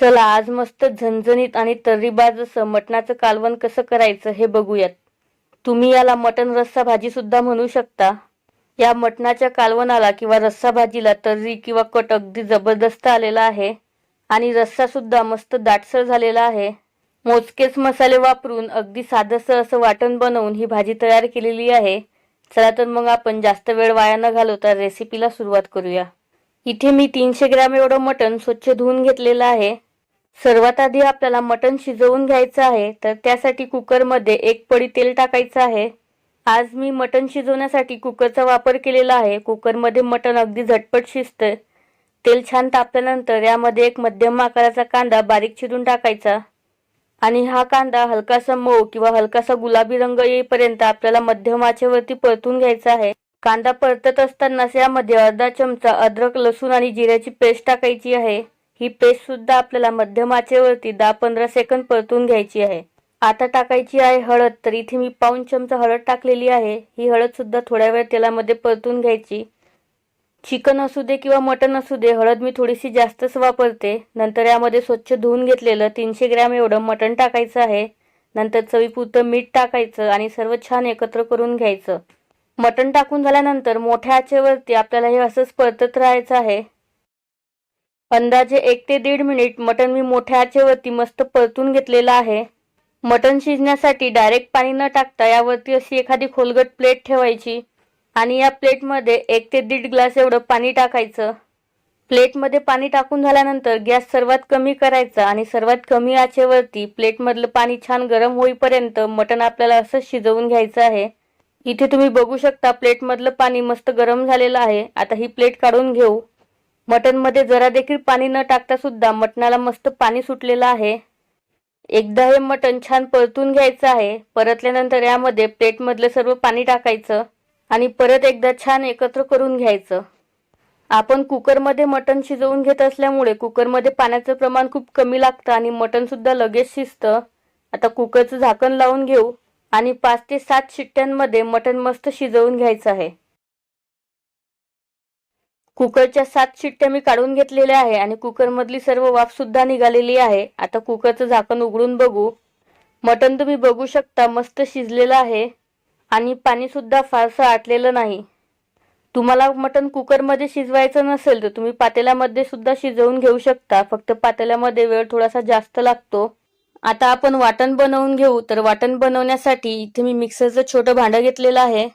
चला आज मस्त झणझणीत आणि तर्रीबाज असं मटणाचं कालवण कसं करायचं हे बघूयात. तुम्ही याला मटण रस्सा भाजी सुद्धा म्हणू शकता. या मटणाच्या कालवणाला किंवा रस्सा भाजीला तर्री किंवा कट अगदी जबरदस्त आलेला आहे. आणि रस्सा सुद्धा मस्त दाटसर झालेला आहे. मोजकेच मसाले वापरून अगदी साधंसं असं वाटण बनवून ही भाजी तयार केलेली आहे. चला तर मग आपण जास्त वेळ वाया न घालवता रेसिपीला सुरुवात करूया. इथे मी तीनशे ग्रॅम एवढं मटण स्वच्छ धुवून घेतलेलं आहे. सर्वात आधी आपल्याला मटण शिजवून घ्यायचं आहे तर त्यासाठी कुकरमध्ये एक पडी तेल टाकायचं आहे. आज मी मटण शिजवण्यासाठी कुकरचा वापर केलेला आहे. कुकरमध्ये मटण अगदी झटपट शिजतं. तेल छान तापल्यानंतर यामध्ये एक मध्यम आकाराचा कांदा बारीक चिरून टाकायचा. आणि हा कांदा हलकासा मऊ किंवा हलकासा गुलाबी रंग येईपर्यंत आपल्याला मध्यम आचेवरती परतून घ्यायचा आहे. कांदा परतत असतानाच यामध्ये अर्धा चमचा अद्रक लसूण आणि जिऱ्याची पेस्ट टाकायची आहे. ही पेस्ट सुद्धा आपल्याला मध्यम आचेवरती दहा पंधरा सेकंद परतून घ्यायची आहे. आता टाकायची आहे हळद. तर इथे मी पाऊन चमचा हळद टाकलेली आहे. ही हळद सुद्धा थोड्या वेळ तेलामध्ये परतून घ्यायची. चिकन असू दे किंवा मटन असू दे हळद मी थोडीशी जास्तच वापरते. नंतर यामध्ये स्वच्छ धुवून घेतलेलं तीनशे ग्रॅम एवढं मटण टाकायचं आहे. नंतर चवीपुरतं मीठ टाकायचं आणि सर्व छान एकत्र करून घ्यायचं. मटण टाकून झाल्यानंतर मोठ्या आचेवरती आपल्याला हे असंच परतत राहायचं आहे. अंदाजे एक ते दीड मिनिट मटण मी मोठ्या आचेवरती मस्त परतून घेतलेलं आहे. मटण शिजण्यासाठी डायरेक्ट पाणी न टाकता यावरती अशी एखादी खोलगट प्लेट ठेवायची आणि या प्लेटमध्ये एक ते दीड ग्लास एवढं पाणी टाकायचं. प्लेटमध्ये पाणी टाकून झाल्यानंतर गॅस सर्वात कमी करायचा आणि सर्वात कमी आचेवरती प्लेटमधलं पाणी छान गरम होईपर्यंत मटण आपल्याला असं शिजवून घ्यायचं आहे. इथे तुम्ही बघू शकता प्लेटमधलं पाणी मस्त गरम झालेलं आहे. आता ही प्लेट काढून घेऊ. मटनमध्ये जरा देखील पाणी न टाकता सुद्धा मटणाला मस्त पाणी सुटलेलं आहे. एकदा हे मटण छान परतून घ्यायचं आहे. परतल्यानंतर यामध्ये प्लेटमधलं सर्व पाणी टाकायचं आणि परत एकदा छान एकत्र करून घ्यायचं. आपण कुकरमध्ये मटण शिजवून घेत असल्यामुळे कुकरमध्ये पाण्याचं प्रमाण खूप कमी लागतं आणि मटणसुद्धा लगेच शिजतं. आता कुकरचं झाकण लावून घेऊ आणि पाच ते सात शिट्ट्यांमध्ये मटण मस्त शिजवून घ्यायचं आहे. कुकरच्या सात शिट्ट्या मी काढून घेतलेल्या आहे आणि कुकरमधली सर्व वाफ सुद्धा निघालेली आहे. आता कुकरचं झाकण उघडून बघू. मटण तुम्ही बघू शकता मस्त शिजलेलं आहे आणि पाणी सुद्धा फारसं आटलेलं नाही. तुम्हाला मटण कुकरमध्ये शिजवायचं नसेल तर तुम्ही पातेल्यामध्ये सुद्धा शिजवून घेऊ शकता. फक्त पातेल्यामध्ये वेळ थोडासा जास्त लागतो. आता आपण वाटण बनवून घेऊ. तर वाटण बनवण्यासाठी इथे मी मिक्सरचं छोटं भांडं घेतलेलं आहे.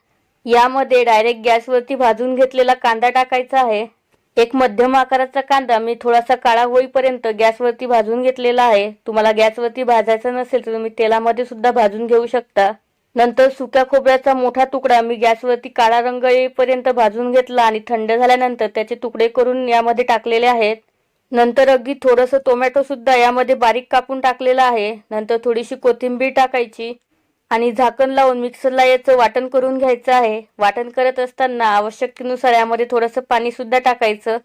यामध्ये डायरेक्ट गॅसवरती भाजून घेतलेला कांदा टाकायचा आहे. एक मध्यम आकाराचा कांदा मी थोडासा काळा होईपर्यंत गॅसवरती भाजून घेतलेला आहे. तुम्हाला गॅसवरती भाजायचा नसेल तर तुम्ही तेलामध्ये सुद्धा भाजून घेऊ शकता. नंतर सुक्या खोबऱ्याचा मोठा तुकडा मी गॅसवरती काळा रंग येईपर्यंत भाजून घेतला आणि थंड झाल्यानंतर त्याचे तुकडे करून यामध्ये टाकलेले आहेत. नंतर अगदी थोडंसं टोमॅटो सुद्धा यामध्ये बारीक कापून टाकलेलं आहे. नंतर थोडीशी कोथिंबीर टाकायची. आणि झाकण लावून मिक्सरला याचं वाटण करून घ्यायचं आहे. वाटण करत असताना आवश्यकतेनुसार यामध्ये थोडंसं पाणी सुद्धा टाकायचं.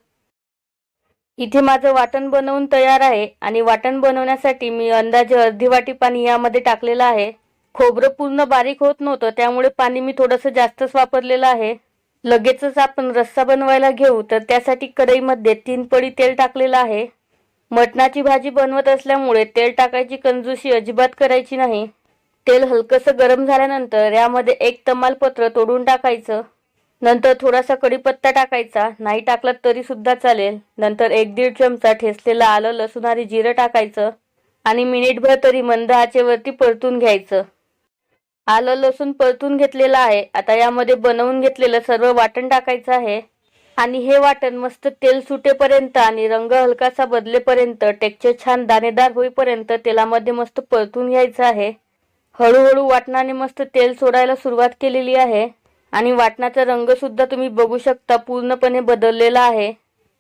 इथे माझं वाटण बनवून तयार आहे आणि वाटण बनवण्यासाठी मी अंदाजे अर्धी वाटी पाणी यामध्ये टाकलेलं आहे. खोबरं पूर्ण बारीक होत नव्हतं त्यामुळे पाणी मी थोडंसं जास्तच वापरलेलं आहे. लगेचच आपण रस्सा बनवायला घेऊ तर त्यासाठी कढईमध्ये तीन पडी तेल टाकलेलं आहे. मटणाची भाजी बनवत असल्यामुळे तेल टाकायची कंजूशी अजिबात करायची नाही. तेल हलकंसं गरम झाल्यानंतर यामध्ये एक तमालपत्र तोडून टाकायचं. नंतर थोडासा कढीपत्ता टाकायचा. नाही टाकला तरी सुद्धा चालेल. नंतर एक दीड चमचा ठेसलेलं आलं लसूण आणि जिरं टाकायचं आणि मिनिटभर तरी मंद आचेवरती परतून घ्यायचं. आलं लसूण परतून घेतलेलं आहे. आता यामध्ये बनवून घेतलेलं सर्व वाटण टाकायचं आहे. आणि हे वाटण मस्त तेल सुटेपर्यंत आणि रंग हलकासा बदलेपर्यंत टेक्चर छान दाणेदार होईपर्यंत तेलामध्ये मस्त परतून घ्यायचं आहे. हळूहळू वाटणाने मस्त तेल सोडायला सुरुवात केलेली आहे. आणि वाटणाचा रंग सुद्धा तुम्ही बघू शकता पूर्णपणे बदललेला आहे.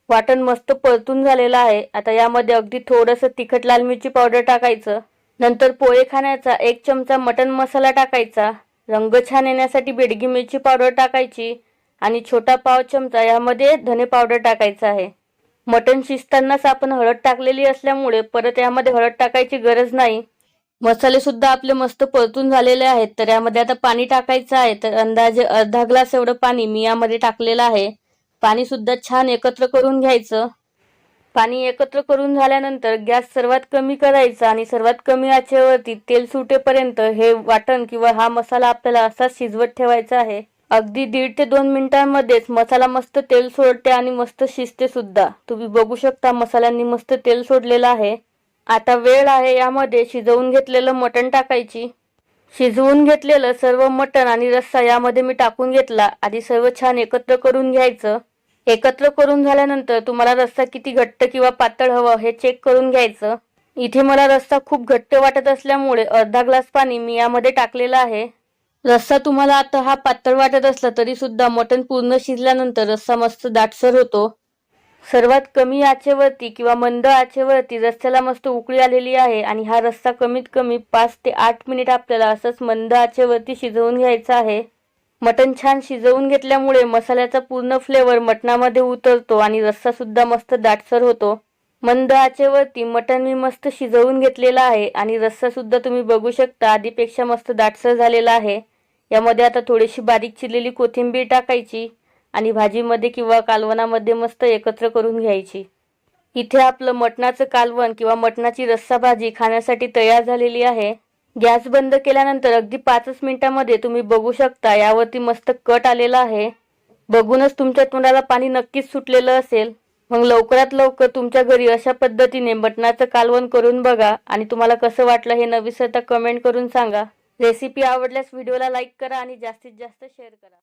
वाटण मस्त परतून झालेलं आहे. आता यामध्ये अगदी थोडंसं तिखट लाल मिरची पावडर टाकायचं. नंतर पोहे खाण्याचा एक चमचा मटन मसाला टाकायचा. रंग छान येण्यासाठी बेडगी मिरची पावडर टाकायची. आणि छोटा पाव चमचा यामध्ये धने पावडर टाकायचा आहे. मटण शिजतानाच आपण हळद टाकलेली असल्यामुळे परत यामध्ये हळद टाकायची गरज नाही. मसाले सुद्धा आपले मस्त परतून झालेले आहेत तर यामध्ये आता पाणी टाकायचं आहे तर अंदाजे अर्धा ग्लास एवढं पाणी मी यामध्ये टाकलेलं आहे. पाणी सुद्धा छान एकत्र करून घ्यायचं. पाणी एकत्र करून झाल्यानंतर गॅस सर्वात कमी करायचा आणि सर्वात कमी आचेवरती तेल सुटेपर्यंत हे वाटण किंवा हा मसाला आपल्याला असा शिजवत ठेवायचा आहे. अगदी दीड ते दोन मिनिटांमध्येच मसाला मस्त तेल सोडते आणि मस्त शिजते सुद्धा. तुम्ही बघू शकता मसाल्यांनी मस्त तेल सोडलेलं आहे. आता वेळ आहे यामध्ये शिजवून घेतलेलं मटण टाकायची. शिजवून घेतलेलं सर्व मटण आणि रस्सा यामध्ये मी टाकून घेतला. आधी सर्व छान एकत्र करून घ्यायचं. एकत्र करून झाल्यानंतर तुम्हाला रस्सा किती घट्ट किंवा पातळ हवं हे चेक करून घ्यायचं. इथे मला रस्सा खूप घट्ट वाटत असल्यामुळे अर्धा ग्लास पाणी मी यामध्ये टाकलेलं आहे. रस्सा तुम्हाला आता हा पातळ वाटत असला तरी सुद्धा मटण पूर्ण शिजल्यानंतर रस्सा मस्त दाटसर होतो. सर्वात कमी आचेवरती किंवा मंद आचेवरती रस्त्याला मस्त उकळी आलेली आहे आणि हा रस्सा कमीत कमी पाच ते आठ मिनिट आपल्याला असंच मंद आचेवरती शिजवून घ्यायचा आहे. मटण छान शिजवून घेतल्यामुळे मसाल्याचा पूर्ण फ्लेवर मटणामध्ये उतरतो आणि रस्सा सुद्धा मस्त दाटसर होतो. मंद आचेवरती मटण मी मस्त शिजवून घेतलेला आहे आणि रस्सा सुद्धा तुम्ही बघू शकता आधीपेक्षा मस्त दाटसर झालेला आहे. यामध्ये आता थोडीशी बारीक चिरलेली कोथिंबीर टाकायची. आणि भाजीमध्ये किंवा कालवणामध्ये मस्त एकत्र करून घ्यायची. इथे आपलं मटणाचं कालवण किंवा मटणाची रस्सा भाजी खाण्यासाठी तयार झालेली आहे. गॅस बंद केल्यानंतर अगदी पाचच मिनिटामध्ये तुम्ही बघू शकता यावरती मस्त कट आलेला आहे. बघूनच तुमच्या तोंडाला पाणी नक्कीच सुटलेलं असेल. मग लवकरात लवकर तुमच्या घरी अशा पद्धतीने मटणाचं कालवण करून बघा आणि तुम्हाला कसं वाटलं हे नविसरता कमेंट करून सांगा. रेसिपी आवडल्यास व्हिडिओला लाईक करा आणि जास्तीत जास्त शेअर करा.